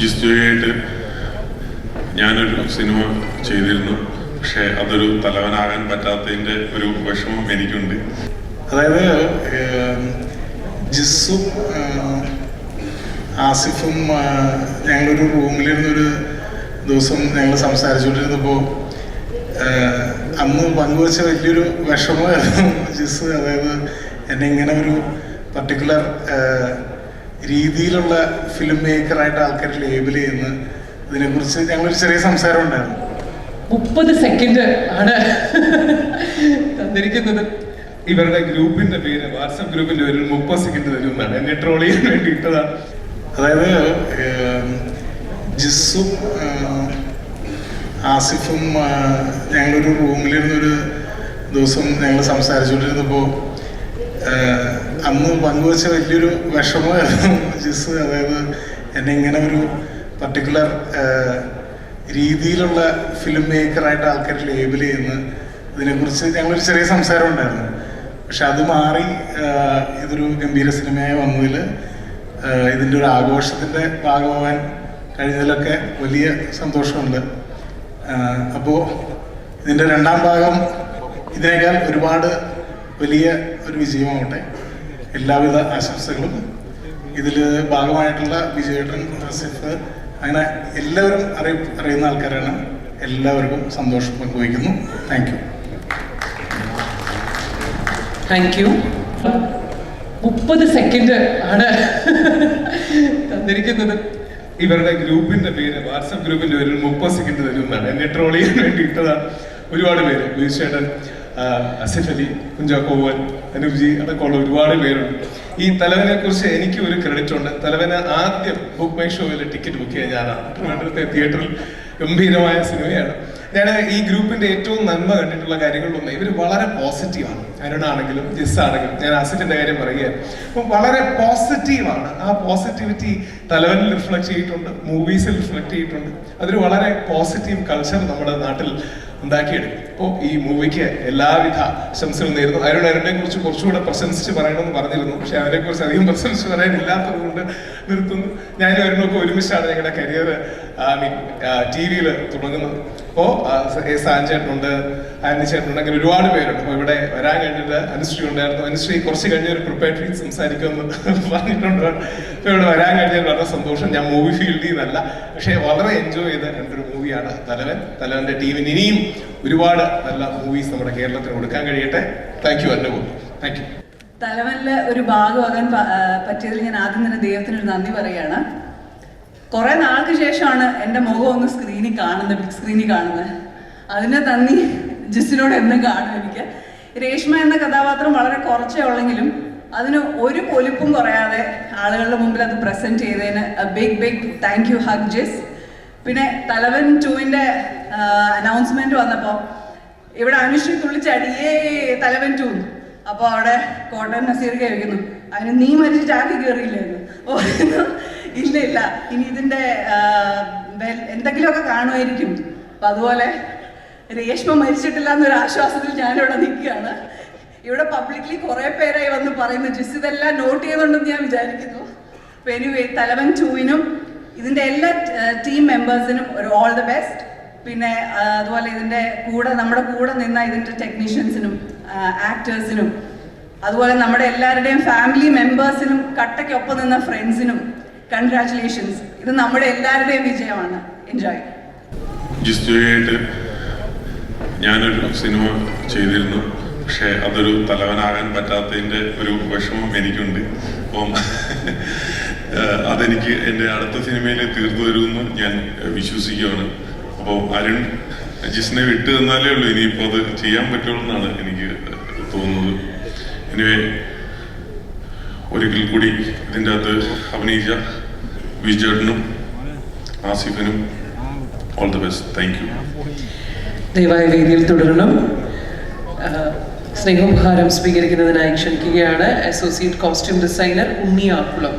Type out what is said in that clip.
ജിസ്ജോയായിട്ട് ഞാനൊരു സിനിമ ചെയ്തിരുന്നു. പക്ഷേ അതൊരു തലവനാകാൻ പറ്റാത്തതിന്റെ ഒരു വിഷമം എനിക്കുണ്ട്. അതായത് ജിസ്സും ആസിഫും ഞങ്ങളൊരു റൂമിലിരുന്നൊരു ദിവസം ഞങ്ങൾ സംസാരിച്ചുകൊണ്ടിരുന്നപ്പോൾ അന്ന് പങ്കുവച്ച വലിയൊരു വിഷമമായിരുന്നു ജിസ് അതായത് എന്നെ ഇങ്ങനെ ഒരു പർട്ടിക്കുലർ രീതിയിലുള്ള ഫിലിം മേക്കറായിട്ട് ആൾക്കാർ ലേബിൾ ചെയ്യുന്ന ഇതിനെക്കുറിച്ച് ഞങ്ങളൊരു ചെറിയ സംസാരം ഉണ്ടായിരുന്നു. മുപ്പത് സെക്കൻഡ് ആണ് തന്നിരിക്കുന്നത്. ഇവരുടെ ഗ്രൂപ്പിന്റെ പേര് വാട്സപ്പ് ഗ്രൂപ്പിന്റെ പേര് മുപ്പത് സെക്കൻഡ് തരും. എന്നാണ് എന്നെ ട്രോൾ ചെയ്യാൻ വേണ്ടി ഇട്ടതാണ്. അതായത് ജിസും ആസിഫും ഞങ്ങളൊരു റൂമിലിരുന്നൊരു ദിവസം ഞങ്ങൾ സംസാരിച്ചുകൊണ്ടിരുന്നപ്പോൾ അന്ന് പങ്കുവച്ച വലിയൊരു വിഷമമായിരുന്നു ജിസ് അതായത് എന്നെ ഇങ്ങനെ ഒരു പർട്ടിക്കുലർ രീതിയിലുള്ള ഫിലിം മേക്കറായിട്ട് ആൾക്കാർ ലേബിൾ ചെയ്യുന്ന ഇതിനെക്കുറിച്ച് ഞങ്ങളൊരു ചെറിയ സംസാരം ഉണ്ടായിരുന്നു. പക്ഷെ അത് മാറി ഇതൊരു ഗംഭീര സിനിമയായി വന്നതിൽ ഇതിന്റെ ഒരു ആഘോഷത്തിന്റെ ഭാഗമാവാൻ കഴിഞ്ഞതിലൊക്കെ വലിയ സന്തോഷമുണ്ട്. അപ്പോൾ ഇതിന്റെ രണ്ടാം ഭാഗം ഇതിനേക്കാൾ ഒരുപാട് വലിയ ഒരു വിജയമാവട്ടെ. എല്ലാവിധ ആശംസകളും. ഇതിൽ ഭാഗമായിട്ടുള്ള വിജയേട്ടൻ ആസിഫ് അങ്ങനെ എല്ലാവരും അറിയ അറിയുന്ന ആൾക്കാരാണ്. എല്ലാവർക്കും സന്തോഷം പങ്കുവയ്ക്കുന്നു. താങ്ക് യു താങ്ക് യു മുപ്പത് സെക്കൻഡ് ആണ് തന്നിരിക്കുന്നത്. ഇവരുടെ ഗ്രൂപ്പിന്റെ പേര് വാട്സപ്പ് ഗ്രൂപ്പിന്റെ പേര് മുപ്പത് സെക്കൻഡ് തരുന്നതാണ് എന്നെ ട്രോൾ ചെയ്യാൻ വേണ്ടി ഇട്ടതാണ് ഒരുപാട് പേര്. ബീച്ചേട്ടൻ അസിഫ് അലി കുഞ്ചാക്കോവൻ അനുജി അതൊക്കെയുള്ള ഒരുപാട് പേരുണ്ട്. ഈ തലവനെ കുറിച്ച് എനിക്ക് ഒരു ക്രെഡിറ്റ് ഉണ്ട്. തലവന് ആദ്യം ബുക്ക് മൈ ഷോയിൽ ടിക്കറ്റ് ബുക്ക് ചെയ്യാൻ ഞാനാണ്. തിയേറ്ററിൽ ഗംഭീരമായ സിനിമയാണ് ഞാൻ ഈ ഗ്രൂപ്പിന്റെ ഏറ്റവും നന്മ കണ്ടിട്ടുള്ള കാര്യങ്ങളിലൊന്ന് ഇവർ വളരെ പോസിറ്റീവാണ് അരുണാണെങ്കിലും ജിസ് ആണെങ്കിലും ഞാൻ അസിറ്റിന്റെ കാര്യം പറയുകയാണ്. അപ്പം വളരെ പോസിറ്റീവാണ് ആ പോസിറ്റിവിറ്റി തലവനിൽ റിഫ്ലക്ട് ചെയ്തിട്ടുണ്ട് മൂവീസിൽ റിഫ്ലക്ട് ചെയ്തിട്ടുണ്ട്. അതൊരു വളരെ പോസിറ്റീവ് കൾച്ചർ നമ്മുടെ നാട്ടിൽ ഉണ്ടാക്കിയെടുക്കും. അപ്പോൾ ഈ മൂവിക്ക് എല്ലാവിധ ശംസകളും നേരുന്നു. അരുൺ അരുണിനെ കുറിച്ച് കുറച്ചുകൂടെ പ്രശംസിച്ച് പറയണമെന്ന് പറഞ്ഞിരുന്നു. പക്ഷെ അവരെ കുറിച്ച് അധികം പ്രശംസിച്ച് പറയാനില്ലാത്തത് കൊണ്ട് നിർത്തുന്നു. ഞാനും അരുണൊക്കെ ഒരുമിച്ചാണ് ഞങ്ങളുടെ കരിയർ ഐ മീൻ ടി വിയിൽ തുടങ്ങുന്നത്. അപ്പോൾ സാഞ്ചേട്ടനുണ്ട് ആന്റി ചേട്ടനുണ്ട് അങ്ങനെ ഒരുപാട് പേരുണ്ട്. അപ്പോൾ ഇവിടെ വരാൻ കഴിഞ്ഞിട്ട് അനുശ്രീ ഉണ്ടായിരുന്നു. അനുശ്രീ കുറച്ച് കഴിഞ്ഞ ഒരു പ്രിപ്പറേറ്ററി സംസാരിക്കുമെന്ന് പറഞ്ഞിട്ടുണ്ട്. അപ്പോൾ ഇവിടെ വരാൻ കഴിഞ്ഞാൽ വളരെ സന്തോഷം. ഞാൻ മൂവി ഫീൽഡിൽ നിന്നല്ല പക്ഷേ വളരെ എൻജോയ് ചെയ്ത രണ്ടൊരു മൂവിയാണ് തലവൻ. തലവന്റെ ടീമിന് ഇനിയും ഒരുപാട് നല്ല മൂവീസ് നമ്മുടെ കേരളത്തിന് കൊടുക്കാൻ കഴിയട്ടെ. താങ്ക് യു അന്നപൂർ താങ്ക് യു തലവനിലെ ഒരു ഭാഗമാകാൻ പറ്റിയതിൽ ഞാൻ ആദ്യം തന്നെ ദൈവത്തിനൊരു നന്ദി പറയുകയാണ്. കുറെ നാൾക്ക് ശേഷമാണ് എന്റെ മുഖം ഒന്ന് സ്ക്രീനിൽ കാണുന്നത് ബിഗ് സ്ക്രീനിൽ കാണുന്നത്. അതിനെ തന്നി ജിസിനോട് എന്നും കാണും എനിക്ക്. രേഷ്മ എന്ന കഥാപാത്രം വളരെ കുറച്ചേ ഉള്ളെങ്കിലും അതിന് ഒരു പൊലിപ്പും കുറയാതെ ആളുകളുടെ മുമ്പിൽ അത് പ്രസന്റ് ചെയ്തതിന് big big thank you hug Jis പിന്നെ തലവൻ ടൂവിന്റെ അനൗൺസ്മെന്റ് വന്നപ്പോൾ ഇവിടെ അനുശ്രീ തുള്ളിച്ചടിയേ തലവൻ ടൂ അപ്പോൾ അവിടെ കോട്ടൻ നസീർ കേൾക്കുന്നു. അതിന് നീ മരിച്ചിട്ട് ആക്കി കയറിയില്ലായിരുന്നു ഓ ഇല്ല ഇല്ല. ഇനി ഇതിന്റെ എന്തെങ്കിലുമൊക്കെ കാണുമായിരിക്കും. അപ്പൊ അതുപോലെ രേഷ്മ മരിച്ചിട്ടില്ല എന്നൊരു ആശ്വാസത്തിൽ ഞാനിവിടെ നിൽക്കുകയാണ്. ഇവിടെ പബ്ലിക്കലി കുറെ പേരായി വന്ന് പറയുന്നു ജിസ് ഇതെല്ലാം നോട്ട് ചെയ്യുന്നുണ്ടെന്ന് ഞാൻ വിചാരിക്കുന്നു. അപ്പൊ തലവൻ ടൂവിനും ഇതിന്റെ എല്ലാ ടീം മെമ്പേഴ്സിനും ഒരു ഓൾ ദ ബെസ്റ്റ് പിന്നെ അതുപോലെ ഇതിന്റെ കൂടെ നമ്മുടെ കൂടെ നിന്ന ഇതിന്റെ ടെക്നീഷ്യൻസിനും ആക്ടേഴ്സിനും അതുപോലെ നമ്മുടെ എല്ലാവരുടെയും ഫാമിലി മെമ്പേഴ്സിനും കട്ടയ്ക്കൊപ്പം നിന്ന ഫ്രണ്ട്സിനും കൺഗ്രാറ്റുലേഷൻസ് ഇത് നമ്മുടെ എല്ലാവരുടെയും വിജയമാണ്. എൻജോയ് ജിസ്ജോയായിട്ട് ഞാനൊരു സിനിമ ചെയ്തിരുന്നു. പക്ഷേ അതൊരു തലവനാകാൻ പറ്റാത്തതിന്റെ ഒരു വിഷമം എനിക്കുണ്ട്. അപ്പം അതെനിക്ക് എന്റെ അടുത്ത സിനിമയിൽ തീർത്തു വരുമെന്ന് ഞാൻ വിശ്വസിക്കുകയാണ്. അപ്പോൾ അരുൺ ജിസിനെ വിട്ടു തന്നാലേ ഉള്ളൂ. ഇനിയിപ്പോൾ അത് ചെയ്യാൻ പറ്റുള്ളൂ എന്നാണ് എനിക്ക് തോന്നുന്നത്. എനിവേ ഒരിക്കൽ കൂടി ഇതിന്റെ അകത്ത് അഭിനയിച്ച വിജയനും ആസിഫിനും all the best thank you ദയവായ വേദിയിൽ തുടരണം. സ്നേഹോപഹാരം സ്വീകരിക്കുന്നതിനായി ക്ഷണിക്കുകയാണ് associate costume designer Unni Aakkulam.